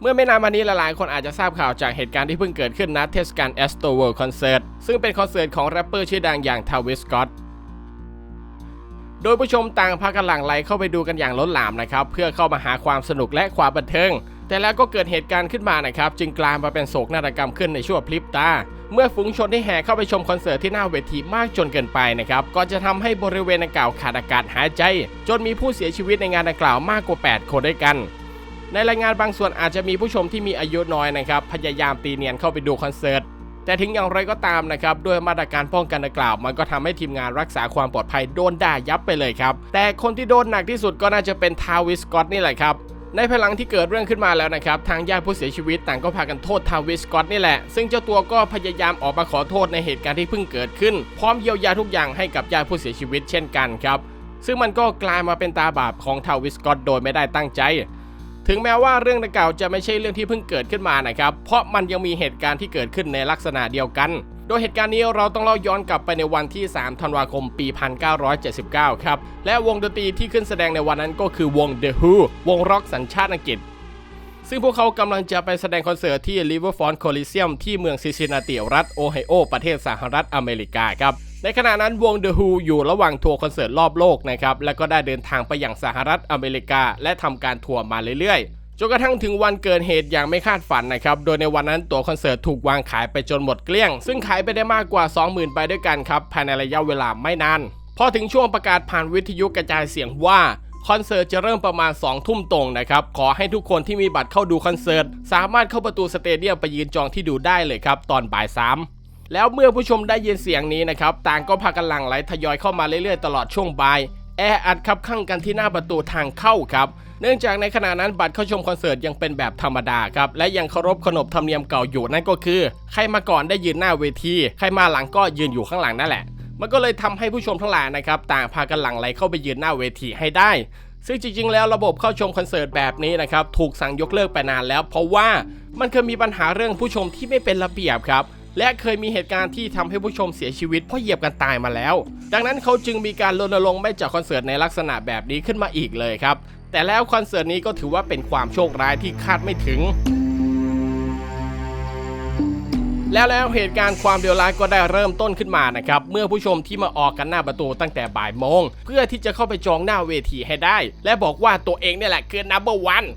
เมื่อไม่นานมานี้หลายๆ คนอาจจะทราบข่าวจากเหตุการณ์ที่เพิ่งเกิดขึ้นณเทศกาล Astro World Concert ซึ่งเป็นคอนเสิร์ตของแรปเปอร์ชื่อดังอย่างทาวิสกอตโดยผู้ชมต่างพากันหลั่งไหลเข้าไปดูกันอย่างล้นหลามนะครับ เพื่อเข้ามาหาความสนุกและความบันเทิง แต่แล้วก็เกิดเหตุการณ์ขึ้นมานะครับ จึงกลายมาเป็นโศกนาฏกรรมขึ้นในช่วงพริบตา เมื่อฝูงชนที่แห่เข้าไปชมคอนเสิร์ตที่หน้าเวทีมากจนเกินไปนะครับ ก็จะทำให้บริเวณดังกล่าวขาดอากาศหายใจ จนมีผู้เสียชีวิตในงานดังกล่าวมากกว่า 8 คนด้วยกัน ในรายงานบางส่วนอาจจะมีผู้ชมที่มีอายุน้อยนะครับพยายามตีเนียนเข้าไปดูคอนเสิร์ตแต่ถึงอย่างไรก็ตามนะครับด้วยมาตรการป้องกันดังกล่าว มันก็ทำให้ทีมงานรักษาความปลอดภัยโดนด่ายับไปเลยครับ แต่คนที่โดนหนักที่สุดก็น่าจะเป็นทาวิสกอตนี่แหละครับในภายหลังที่เกิดเรื่องขึ้นมาแล้วนะครับ ทางญาติผู้เสียชีวิตต่างก็พากันโทษทาวิสกอตนี่แหละ ซึ่งเจ้าตัวก็พยายามออกมาขอโทษในเหตุการณ์ที่เพิ่งเกิดขึ้น พร้อมเยียวยาทุกอย่างให้กับญาติผู้เสียชีวิตเช่นกันครับซึ่งมันก็กลายมาเป็นตาบาปของทาวิสกอตโดยไม่ได้ตั้งใจ ถึงแม้ว่าเรื่องดังกล่าวจะไม่ใช่เรื่องที่เพิ่งเกิดขึ้นมานะครับ เพราะมันยังมีเหตุการณ์ที่เกิดขึ้นในลักษณะเดียวกัน โดยเหตุการณ์นี้เราต้องเล่าย้อนกลับไปในวันที่ 3 ธันวาคมปี 1979 ครับ และวงดนตรีที่ขึ้นแสดงในวันนั้นก็คือวง The Who วงร็อกสัญชาติอังกฤษ ซึ่งพวกเขากำลังจะไปแสดงคอนเสิร์ตที่ Riverfront Coliseum ที่เมืองซิซินนาติรัฐโอไฮโอประเทศสหรัฐอเมริกาครับ ในขณะนั้นวง The Who อยู่ระหว่างทัวร์คอนเสิร์ตรอบโลกนะครับและก็ได้เดินทางไปอย่างสหรัฐอเมริกา และทำการทัวร์มาเรื่อยๆจนกระทั่งถึงวันเกิดเหตุอย่างไม่คาดฝันนะครับ โดยในวันนั้นตั๋วคอนเสิร์ตถูกวางขายไปจนหมดเกลี้ยง ซึ่งขายไปได้มากกว่า 20,000 ใบด้วยกันครับ ภายในระยะเวลาไม่นาน พอถึงช่วงประกาศผ่านวิทยุกระจายเสียงว่า คอนเสิร์ตจะเริ่มประมาณ 2 ทุ่มตรงนะครับ ขอให้ทุกคนที่มีบัตรเข้าดูคอนเสิร์ต สามารถเข้าประตูสเตเดียมไปยืนจองที่ดูได้เลยครับ ตอนบ่ายสาม แล้วเมื่อผู้ชมได้ยินเสียงนี้นะครับ ต่างก็พากันหลั่งไหลทยอยเข้ามาเรื่อยๆตลอดช่วงบ่ายแออัดครับข้างกันที่หน้าประตูทางเข้าครับ เนื่องจากในขณะนั้นบัตรเข้าชมคอนเสิร์ตยังเป็นแบบธรรมดาครับ และยังเคารพขนบธรรมเนียมเก่าอยู่นั่นก็คือ ใครมาก่อนได้ยืนหน้าเวที ใครมาหลังก็ยืนอยู่ข้างหลังนั่นแหละ มันก็เลยทำให้ผู้ชมทั้งหลายนะครับ ต่างพากันหลั่งไหลเข้าไปยืนหน้าเวทีให้ได้ ซึ่งจริง ๆ แล้วระบบเข้าชมคอนเสิร์ตแบบนี้นะครับถูกสั่งยกเลิกไปนานแล้ว เพราะว่ามันเคยมีปัญหาเรื่องผู้ชมที่ไม่เป็นระเบียบครับ และเคยมีเหตุการณ์ที่ทำให้ผู้ชมเสียชีวิตเพราะเหยียบกันตายมาแล้ว ดังนั้นเขาจึงมีการรณรงค์ไม่จัดคอนเสิร์ตในลักษณะแบบนี้ขึ้นมาอีกเลยครับ แต่แล้วคอนเสิร์ตนี้ก็ถือว่าเป็นความโชคร้ายที่คาดไม่ถึงแล้วแล้วเหตุการณ์ความเดียวร้ายก็ได้เริ่มต้นขึ้นมานะครับ เมื่อผู้ชมที่มาออกกันหน้าประตูตั้งแต่บ่ายโมง เพื่อที่จะเข้าไปจองหน้าเวทีให้ได้ และบอกว่าตัวเองเนี่ยแหละคือ number one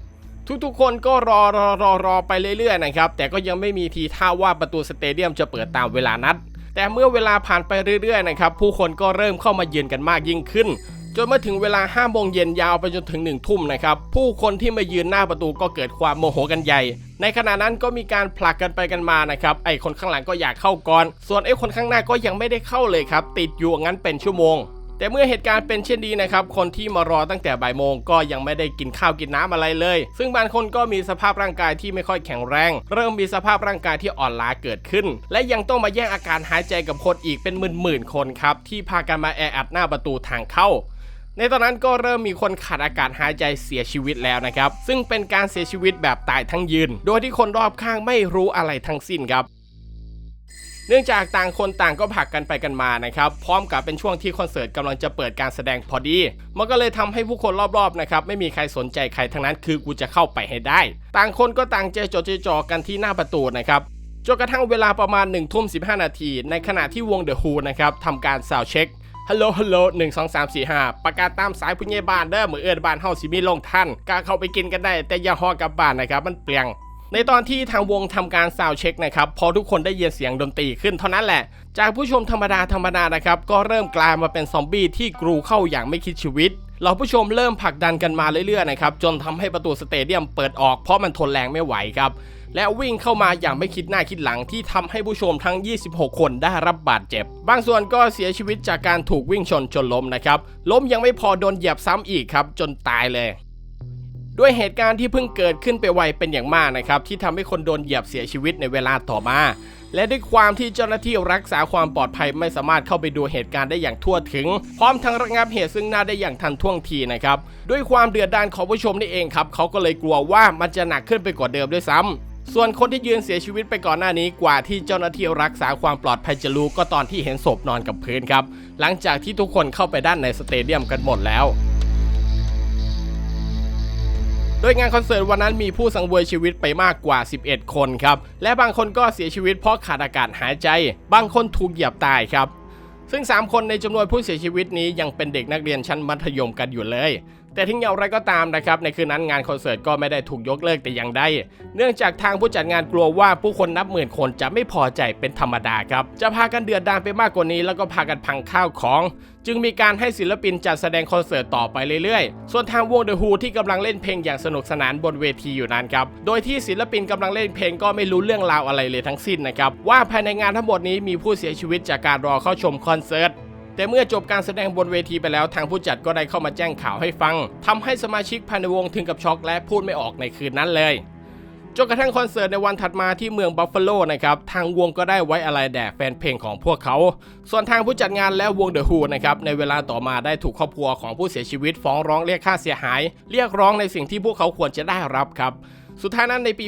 ทุกๆ คนก็รอรอรอรอไปเรื่อยๆนะครับ แต่ก็ยังไม่มีทีท่าว่าประตูสเตเดียมจะเปิดตามเวลานัด แต่เมื่อเวลาผ่านไปเรื่อยๆนะครับผู้คนก็เริ่มเข้ามาเยือนกันมากยิ่งขึ้นจนเมื่อถึงเวลา5โมงเย็นยาวไปจนถึง1ทุ่มนะครับ ผู้คนที่มายืนหน้าประตูก็เกิดความโมโหกันใหญ่ ในขณะนั้นก็มีการผลักกันไปกันมานะครับ ไอ้คนข้างหลังก็อยากเข้าก่อน ส่วนไอ้คนข้างหน้าก็ยังไม่ได้เข้าเลยครับ ติดอยู่งั้นเป็นชั่วโมง แต่เมื่อเหตุการณ์เป็นเช่นนี้นะครับ คนที่มารอตั้งแต่บ่ายโมงก็ยังไม่ได้กินข้าวกินน้ำอะไรเลย ซึ่งบางคนก็มีสภาพร่างกายที่ไม่ค่อยแข็งแรง เริ่มมีสภาพร่างกายที่อ่อนล้าเกิดขึ้น และยังต้องมาแย่งอาการหายใจกับคนอีกเป็นหมื่นๆคนครับที่พากันมาแออัดหน้าประตูทางเข้าในตอนนั้นก็เริ่มมีคนขาดอากาศหายใจเสียชีวิตแล้วนะครับ ซึ่งเป็นการเสียชีวิตแบบตายทั้งยืน โดยที่คนรอบข้างไม่รู้อะไรทั้งสิ้นครับ เนื่องจากต่างคนต่างก็ผลักกันไปกันมานะครับพร้อมกับเป็นช่วงที่คอนเสิร์ตกำลังจะเปิดการแสดงพอดี มันก็เลยทำให้ผู้คนรอบๆนะครับไม่มีใครสนใจใครทั้งนั้นคือกูจะเข้าไปให้ได้ ต่างคนก็ต่างใจจดใจจ่อกันที่หน้าประตูนะครับจนกระทั่งเวลาประมาณ1ทุ่ม15นาที ในขณะที่วง The Who นะครับทำการซาวเช็คฮัลโหลฮัลโหลหนึ่งสองสามสี่ห้าประกาศตามสายผู้ใหญ่บ้านเด้อมือเอิดบ้านเฮาสิมีลงท่านกาเข้าไปกินกันได้ แต่อย่าฮอกลับบ้านนะครับ มันเปลียง ในตอนที่ทางวงทำการซาวเช็คนะครับพอทุกคนได้ยินเสียงดนตรีขึ้นเท่านั้นแหละ จากผู้ชมธรรมดาธรรมดานะครับก็เริ่มกลายมาเป็นซอมบี้ที่กรูเข้าอย่างไม่คิดชีวิตเราผู้ชมเริ่มผลักดันกันมาเรื่อยๆนะครับจนทำให้ประตูสเตเดียมเปิดออกเพราะมันทนแรงไม่ไหวครับและวิ่งเข้ามาอย่างไม่คิดหน้าคิดหลังที่ทำให้ผู้ชมทั้ง 26 คนได้รับบาดเจ็บ บางส่วนก็เสียชีวิตจากการถูกวิ่งชนจนล้มนะครับ ล้มยังไม่พอโดนเหยียบซ้ำอีกครับจนตายเลย ด้วยเหตุการณ์ที่เพิ่งเกิดขึ้นไปไวเป็นอย่างมากนะครับที่ทำให้คนโดนเหยียบเสียชีวิตในเวลาต่อมา และด้วยความที่เจ้าหน้าที่รักษาความปลอดภัยไม่สามารถเข้าไปดูเหตุการณ์ได้อย่างทั่วถึง พร้อมทั้งระงับเหตุซึ่งหน้าได้อย่างทันท่วงทีนะครับด้วยความเดือดดาลของผู้ชมนี่เองครับเขาก็เลยกลัวว่ามันจะหนักขึ้นไปกว่าเดิมด้วยซ้ำส่วนคนที่ยืนเสียชีวิตไปก่อนหน้านี้กว่าที่เจ้าหน้าที่รักษาความปลอดภัยจะรู้ก็ตอนที่เห็นศพนอนกับพื้นครับ หลังจากที่ทุกคนเข้าไปด้านในสเตเดียมกันหมดแล้ว โดยงานคอนเสิร์ตวันนั้นมีผู้สังเวยชีวิตไปมากกว่า 11 คนครับ และบางคนก็เสียชีวิตเพราะขาดอากาศหายใจ บางคนถูกเหยียบตายครับ ซึ่ง 3 คนในจำนวนผู้เสียชีวิตนี้ยังเป็นเด็กนักเรียนชั้นมัธยมกันอยู่เลย แต่ทิ้งอย่างไรก็ตามนะครับในคืนนั้นงานคอนเสิร์ตก็ไม่ได้ถูกยกเลิกแต่อย่างใดเนื่องจากทางผู้จัดงานกลัวว่าผู้คนนับหมื่นคนจะไม่พอใจเป็นธรรมดาครับ จะพากันเดือดดาลไปมากกว่านี้ แล้วก็พากันพังข้าวของ จึงมีการให้ศิลปินจัดแสดงคอนเสิร์ตต่อไปเรื่อยๆ ส่วนทางวง The Who ที่กำลังเล่นเพลงอย่างสนุกสนานบนเวทีอยู่นั้นครับ โดยที่ศิลปินกำลังเล่นเพลงก็ไม่รู้เรื่องราวอะไรเลยทั้งสิ้นนะครับว่าภายในงานทั้งหมดนี้มีผู้เสียชีวิตจากการรอเข้าชมคอนเสิร์ต แต่เมื่อจบการแสดงบนเวทีไปแล้วทางผู้จัดก็ได้เข้ามาแจ้งข่าวให้ฟังทำให้สมาชิกภายในวงถึงกับช็อกและพูดไม่ออกในคืนนั้นเลยจนกระทั่งคอนเสิร์ตในวันถัดมาที่เมืองบัฟฟาโลนะครับทางวงก็ได้ไว้อะไรแด่แฟนเพลงของพวกเขา ส่วนทางผู้จัดงานและวงเดอะฮูนะครับในเวลาต่อมาได้ถูกครอบครัวของผู้เสียชีวิตฟ้องร้องเรียกค่าเสียหาย เรียกร้องในสิ่งที่พวกเขาควรจะได้รับครับ สุดท้ายนั้นในปี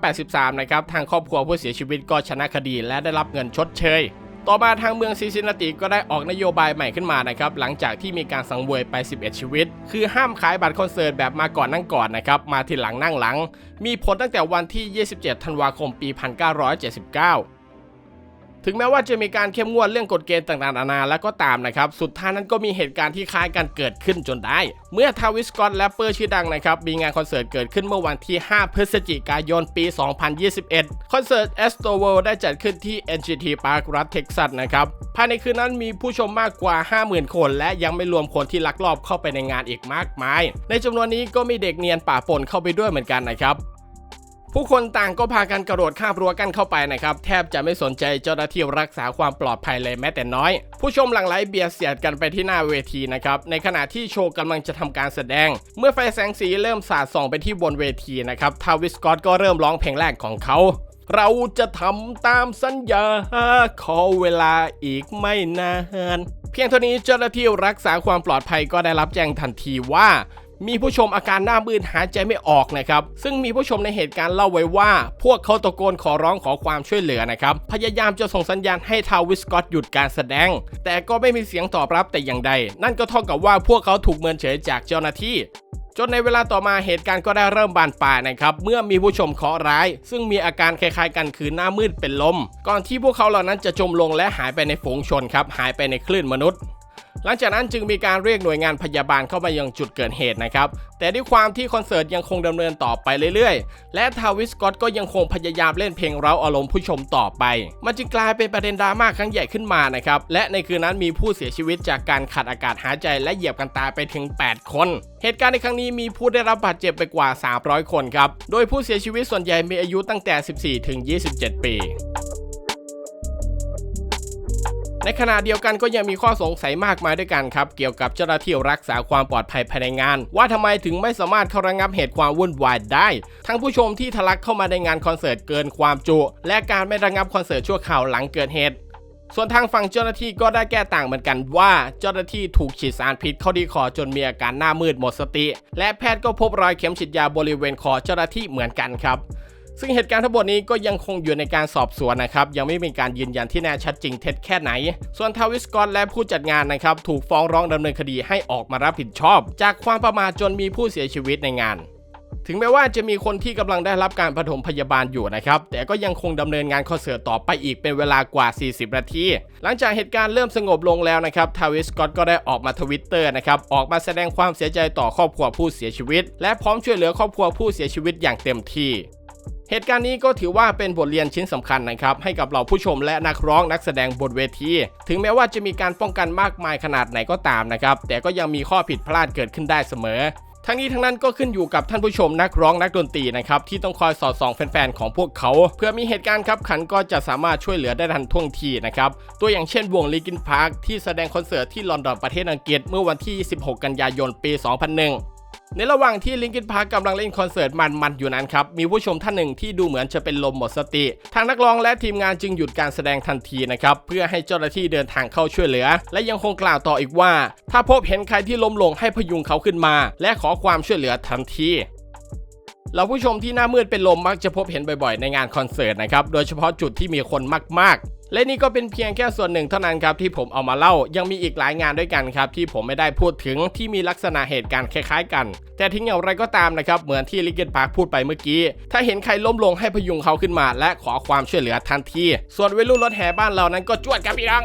1983 นะครับทางครอบครัวผู้เสียชีวิตก็ชนะคดีและได้รับเงินชดเชย ต่อมาทางเมืองซิซินนาติก็ได้ออกนโยบายใหม่ขึ้นมานะครับหลังจากที่มีการสังเวยไป 11 ชีวิต คือห้ามขายบัตรคอนเสิร์ตแบบมาก่อนนั่งก่อนนะครับมาทีหลังนั่งหลัง มีผลตั้งแต่วันที่ 27 ธันวาคมปี 1979 ถึงแม้ว่าจะมีการเข้มงวดเรื่องกฎเกณฑ์ต่างๆนานาแล้วก็ตามนะครับ สุดท้ายนั้นก็มีเหตุการณ์ที่คล้ายกันเกิดขึ้นจนได้ เมื่อทาวิสกอตแรปเปอร์ชื่อดังนะครับ มีงานคอนเสิร์ตเกิดขึ้นเมื่อวันที่ 5 พฤศจิกายนปี 2021 คอนเสิร์ต a s t r o World ได้จัดขึ้นที่ NGT Park รัฐเท็กซัสนะครับ ภายในคืนนั้นมีผู้ชมมากกว่า 50,000 คน และยังไม่รวมคนที่ลักลอบเข้าไปในงานอีกมากมาย ในจำนวนนี้ก็มีเด็กเนียนป่าปนเข้าไปด้วยเหมือนกันนะครับ ผู้คนต่างก็พากันกระโดดข้ามรั้วกันเข้าไปนะครับ แทบจะไม่สนใจเจ้าหน้าที่รักษาความปลอดภัยเลยแม้แต่น้อย ผู้ชมหลั่งไหลเบียดเสียดกันไปที่หน้าเวทีนะครับ ในขณะที่โชว์กำลังจะทำการแสดง เมื่อไฟแสงสีเริ่มสาดส่องไปที่บนเวทีนะครับทาวิสกอตก็เริ่มร้องเพลงแรกของเขา เราจะทำตามสัญญาขอเวลาอีกไม่นานเพียงเท่านี้เจ้าหน้าที่รักษาความปลอดภัยก็ได้รับแจ้งทันทีว่า มีผู้ชมอาการหน้ามืดหายใจไม่ออกนะครับ ซึ่งมีผู้ชมในเหตุการณ์เล่าไว้ว่า พวกเขาตะโกนขอร้องขอความช่วยเหลือนะครับ พยายามจะส่งสัญญาณให้ทาวิสกอตหยุดการแสดง แต่ก็ไม่มีเสียงตอบรับแต่อย่างใด นั่นก็เท่ากับว่าพวกเขาถูกเมินเฉยจากเจ้าหน้าที่จนในเวลาต่อมาเหตุการณ์ก็ได้เริ่มบานปลายนะครับ เมื่อมีผู้ชมเคราะห์ร้าย ซึ่งมีอาการคล้ายๆกันคือหน้ามืดเป็นลม ก่อนที่พวกเขาเหล่านั้นจะจมลงและหายไปในฝูงชนครับ หายไปในคลื่นมนุษย์ หลังจากนั้นจึงมีการเรียกหน่วยงานพยาบาลเข้ามายังจุดเกิดเหตุนะครับ แต่ด้วยความที่คอนเสิร์ตยังคงดำเนินต่อไปเรื่อยๆ และทาวิสกอตก็ยังคงพยายามเล่นเพลงเร้าอารมณ์ผู้ชมต่อไป มันจึงกลายเป็นประเด็นดราม่าครั้งใหญ่ขึ้นมานะครับ และในคืนนั้นมีผู้เสียชีวิตจากการขาดอากาศหายใจและเหยียบกันตายไปถึง 8 คน เหตุการณ์ในครั้งนี้มีผู้ได้รับบาดเจ็บไปกว่า 300 คนครับ โดยผู้เสียชีวิตส่วนใหญ่มีอายุตั้งแต่ 14 ถึง 27 ปี ในขณะเดียวกันก็ยังมีข้อสงสัยมากมายด้วยกันครับ เกี่ยวกับเจ้าหน้าที่รักษาความปลอดภัยภายในงาน ว่าทำไมถึงไม่สามารถเข้าระงับเหตุความวุ่นวายได้ ทั้งผู้ชมที่ทะลักเข้ามาในงานคอนเสิร์ตเกินความจุ และการไม่ระงับคอนเสิร์ตชั่วคราวหลังเกิดเหตุส่วนทางฝั่งเจ้าหน้าที่ก็ได้แก้ต่างเหมือนกันว่าเจ้าหน้าที่ถูกฉีดสารพิษเข้าที่คอจนมีอาการหน้ามืดหมดสติ และแพทย์ก็พบรอยเข็มฉีดยาบริเวณคอเจ้าหน้าที่เหมือนกันครับ ซึ่งเหตุการณ์ทั้งหมดนี้ก็ยังคงอยู่ในการสอบสวนนะครับยังไม่มีการยืนยันที่แน่ชัดจริงเท็จแค่ไหน ส่วนทาวิสกอตและผู้จัดงานนะครับถูกฟ้องร้องดำเนินคดีให้ออกมารับผิดชอบ จากความประมาทจนมีผู้เสียชีวิตในงานถึงแม้ว่าจะมีคนที่กำลังได้รับการปฐมพยาบาลอยู่นะครับ แต่ก็ยังคงดำเนินงานคอนเสิร์ตต่อไปอีกเป็นเวลากว่า 40 นาที หลังจากเหตุการณ์เริ่มสงบลงแล้วนะครับ ทาวิสกอตก็ได้ออกมาทวิตเตอร์นะครับ ออกมาแสดงความเสียใจต่อครอบครัวผู้เสียชีวิต และพร้อมช่วยเหลือครอบครัวผู้เสียชีวิตอย่างเต็มที่ เหตุการณ์นี้ก็ถือว่าเป็นบทเรียนชิ้นสำคัญนะครับให้กับเราผู้ชมและนักร้องนักแสดงบนเวที ถึงแม้ว่าจะมีการป้องกันมากมายขนาดไหนก็ตามนะครับ แต่ก็ยังมีข้อผิดพลาดเกิดขึ้นได้เสมอทั้งนี้ทั้งนั้นก็ขึ้นอยู่กับท่านผู้ชมนักร้องนักดนตรีนะครับที่ต้องคอยสอดส่องแฟนๆของพวกเขา เพื่อมีเหตุการณ์ขับขันก็จะสามารถช่วยเหลือได้ทันท่วงทีนะครับตัวอย่างเช่นวงลิกินพาร์คที่แสดงคอนเสิร์ตที่ลอนดอนประเทศอังกฤษเมื่อวันที่26กันยายนปี 2001 ในระหว่างที่ลิงกินพาร์กกำลังเล่นคอนเสิร์ตมันๆอยู่นั้นครับ มีผู้ชมท่านหนึ่งที่ดูเหมือนจะเป็นลมหมดสติ ทางนักร้องและทีมงานจึงหยุดการแสดงทันทีนะครับ เพื่อให้เจ้าหน้าที่เดินทางเข้าช่วยเหลือ และยังคงกล่าวต่ออีกว่า ถ้าพบเห็นใครที่ล้มลงให้พยุงเขาขึ้นมา และขอความช่วยเหลือทันที เราผู้ชมที่หน้ามืดเป็นลมมักจะพบเห็นบ่อยๆ ในงานคอนเสิร์ตนะครับ โดยเฉพาะจุดที่มีคนมากๆ และนี่ก็เป็นเพียงแค่ส่วนหนึ่งเท่านั้นครับที่ผมเอามาเล่า ยังมีอีกหลายงานด้วยกันครับที่ผมไม่ได้พูดถึงที่มีลักษณะเหตุการณ์คล้ายๆกัน แต่ทิ้งอย่างไรก็ตามนะครับ เหมือนที่ลิเกนพาร์คพูดไปเมื่อกี้ ถ้าเห็นใครล้มลงให้พยุงเขาขึ้นมา และขอความช่วยเหลือทันที ส่วนวัยรุ่นรถแห่บ้านเรานั้นก็จวดครับพี่น้อง